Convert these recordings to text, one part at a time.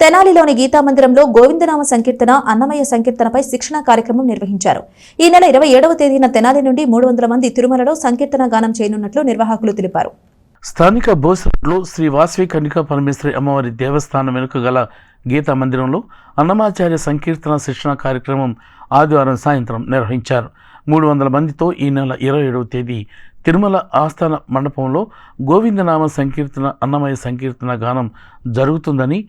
తెనాలిలోని గీతా మందిరంలో గోవిందనామ సంకీర్తన అన్నమయ్య సంకీర్తనపై శిక్షణ కార్యక్రమం నిర్వహించారు. ఈ నెల ఇరవై ఏడవ తేదీన తెనాలి నుండి మూడు వందల మంది తిరుమలలో సంకీర్తన గానం చేయనున్నట్లు నిర్వాహకులు తెలిపారు. స్థానిక బోసలో శ్రీ వాసవి కన్నికా పరమేశ్వరి అమ్మవారి దేవస్థానం వెనుక గల గీతా మందిరంలో అన్నమాచార్య సంకీర్తన శిక్షణ కార్యక్రమం ఆదివారం సాయంత్రం నిర్వహించారు. మూడు వందల మందితో ఈ నెల ఇరవై ఏడవ తేదీ తిరుమల ఆస్థాన మండపంలో గోవిందనామ సంకీర్తన అన్నమయ్య సంకీర్తన గానం జరుగుతుందని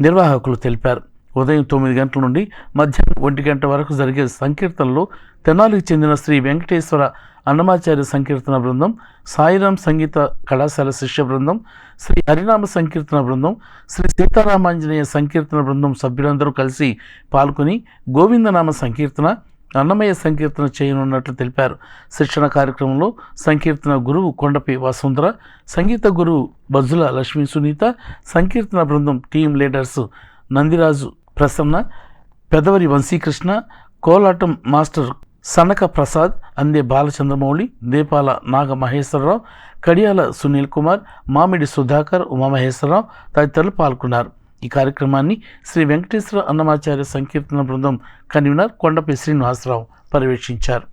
నిర్వాహకులు తెలిపారు. ఉదయం తొమ్మిది గంటల నుండి మధ్యాహ్నం ఒంటి గంట వరకు జరిగే సంకీర్తనలో తెనాలికి చెందిన శ్రీ వెంకటేశ్వర అన్నమాచార్య సంకీర్తన బృందం సాయిరాం సంగీత కళాశాల శిష్య బృందం శ్రీ హరినామ సంకీర్తన బృందం శ్రీ సీతారామాంజనేయ సంకీర్తన బృందం సభ్యులందరూ కలిసి పాల్గొని గోవిందనామ సంకీర్తన అన్నమయ్య సంకీర్తన చేయనున్నట్లు తెలిపారు. శిక్షణ కార్యక్రమంలో సంకీర్తన గురువు కొండపి వసుంధర సంగీత గురువు బజ్జుల లక్ష్మీ సునీత సంకీర్తన బృందం టీం లీడర్స్ నందిరాజు ప్రసన్న పెదవరి వంశీకృష్ణ కోలాటం మాస్టర్ సనక ప్రసాద్ అందే బాలచంద్రమౌళి దీపాల నాగ మహేశ్వరరావు కడియాల సునీల్ కుమార్ మామిడి సుధాకర్ ఉమామహేశ్వరరావు తదితరులు పాల్గొన్నారు. ఈ కార్యక్రమాన్ని శ్రీ వెంకటేశ్వర అన్నమాచార్య సంకీర్తన బృందం కన్వీనర్ కొండపి శ్రీనివాసరావు పర్యవేక్షించారు.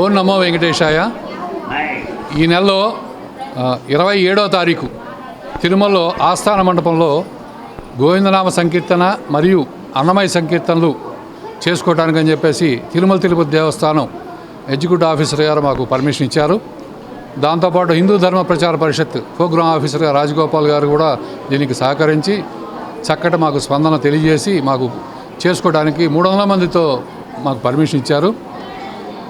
ఓ నమో వెంకటేశాయ. ఈ నెలలో ఇరవై ఏడో తారీఖు తిరుమలలో ఆస్థాన మండపంలో గోవిందనామ సంకీర్తన మరియు అన్నమయ సంకీర్తనలు చేసుకోవడానికి అని చెప్పేసి తిరుమల తిరుపతి దేవస్థానం ఎగ్జిక్యూటివ్ ఆఫీసర్ గారు మాకు పర్మిషన్ ఇచ్చారు. దాంతోపాటు హిందూ ధర్మ ప్రచార పరిషత్ ప్రోగ్రామ్ ఆఫీసర్గా రాజగోపాల్ గారు కూడా దీనికి సహకరించి చక్కటి మాకు స్పందన తెలియజేసి మాకు చేసుకోవడానికి మూడు వందల మందితో మాకు పర్మిషన్ ఇచ్చారు.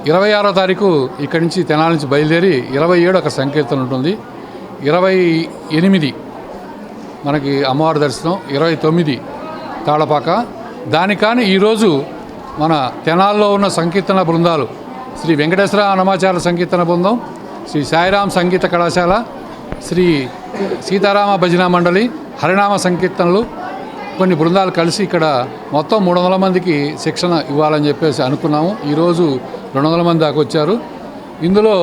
ఇరవై ఆరో తారీఖు ఇక్కడి నుంచి తెనాల నుంచి బయలుదేరి ఇరవై ఏడు ఒక సంకీర్తన ఉంటుంది. ఇరవై ఎనిమిది మనకి అమ్మవారి దర్శనం ఇరవై తొమ్మిది తాళపాక. దానికాని ఈరోజు మన తెనాల్లో ఉన్న సంకీర్తన బృందాలు శ్రీ వెంకటేశ్వర అనమాచార సంకీర్తన బృందం శ్రీ సాయిరాం సంగీత కళాశాల శ్రీ సీతారామ భజన మండలి హరినామ సంకీర్తనలు కొన్ని బృందాలు కలిసి ఇక్కడ మొత్తం మూడు వందల మందికి శిక్షణ ఇవ్వాలని చెప్పేసి అనుకున్నాము. ఈరోజు రెండు వందల మంది దాకా వచ్చారు. ఇందులో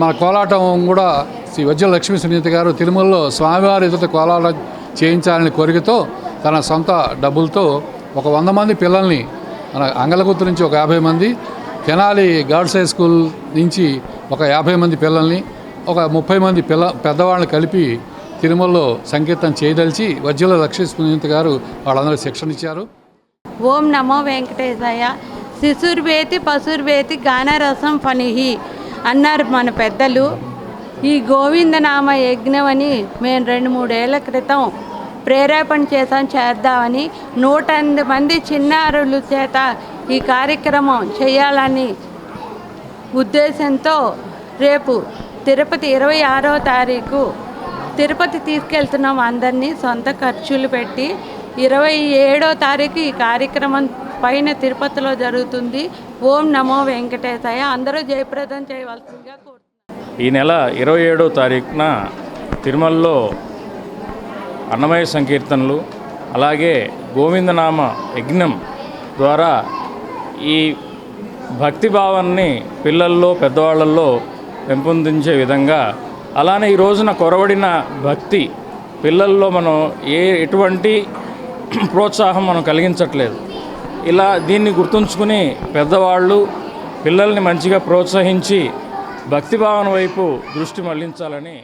మన కోలాటం కూడా శ్రీ వజ్ర లక్ష్మీ సునీత గారు తిరుమలలో స్వామివారి ఎదుట కోలాటం చేయించాలని కోరికతో తన సొంత డబ్బులతో ఒక వంద మంది పిల్లల్ని మన అంగలగుత్తు నుంచి ఒక యాభై మంది తెనాలి గర్ల్స్ హై స్కూల్ నుంచి ఒక యాభై మంది పిల్లల్ని ఒక ముప్పై మంది పిల్ల పెద్దవాళ్ళని కలిపి తిరుమలలో సంకీర్తన చేయదలిచి వజ్రల లక్ష్మీ సునీత గారు వాళ్ళందరూ శిక్షణ ఇచ్చారు. ఓం నమో వెంకటేశాయ. శిశుర్వేతి పశుర్వేతి గానరసం ఫనిహి అన్నారు మన పెద్దలు. ఈ గోవిందనామ యజ్ఞం అని మేము రెండు మూడేళ్ళ క్రితం ప్రేరేపణ చేసాం చేద్దామని నూట ఎనిమిది మంది చిన్నారుల చేత ఈ కార్యక్రమం చేయాలని ఉద్దేశంతో రేపు తిరుపతి ఇరవై ఆరో తారీఖు తిరుపతి తీసుకెళ్తున్నాం అందరినీ సొంత ఖర్చులు పెట్టి. ఇరవై ఏడో తారీఖు ఈ కార్యక్రమం పైన తిరుపతిలో జరుగుతుంది. ఓం నమో వెంకటేశాయ. అందరూ జయప్రదం చేయవలసిందిగా ఈ నెల ఇరవై ఏడో తారీఖున తిరుమలలో అన్నమయ సంకీర్తనలు అలాగే గోవిందనామ యజ్ఞం ద్వారా ఈ భక్తి భావాన్ని పిల్లల్లో పెద్దవాళ్ళల్లో పెంపొందించే విధంగా అలానే ఈ రోజున కొరవడిన భక్తి పిల్లల్లో మనం ఏ ఎటువంటి ప్రోత్సాహం మనం కలిగించట్లేదు. ఇలా దీన్ని గుర్తుంచుకుని పెద్దవాళ్ళు పిల్లల్ని మంచిగా ప్రోత్సహించి భక్తి భావన వైపు దృష్టి మళ్ళించాలని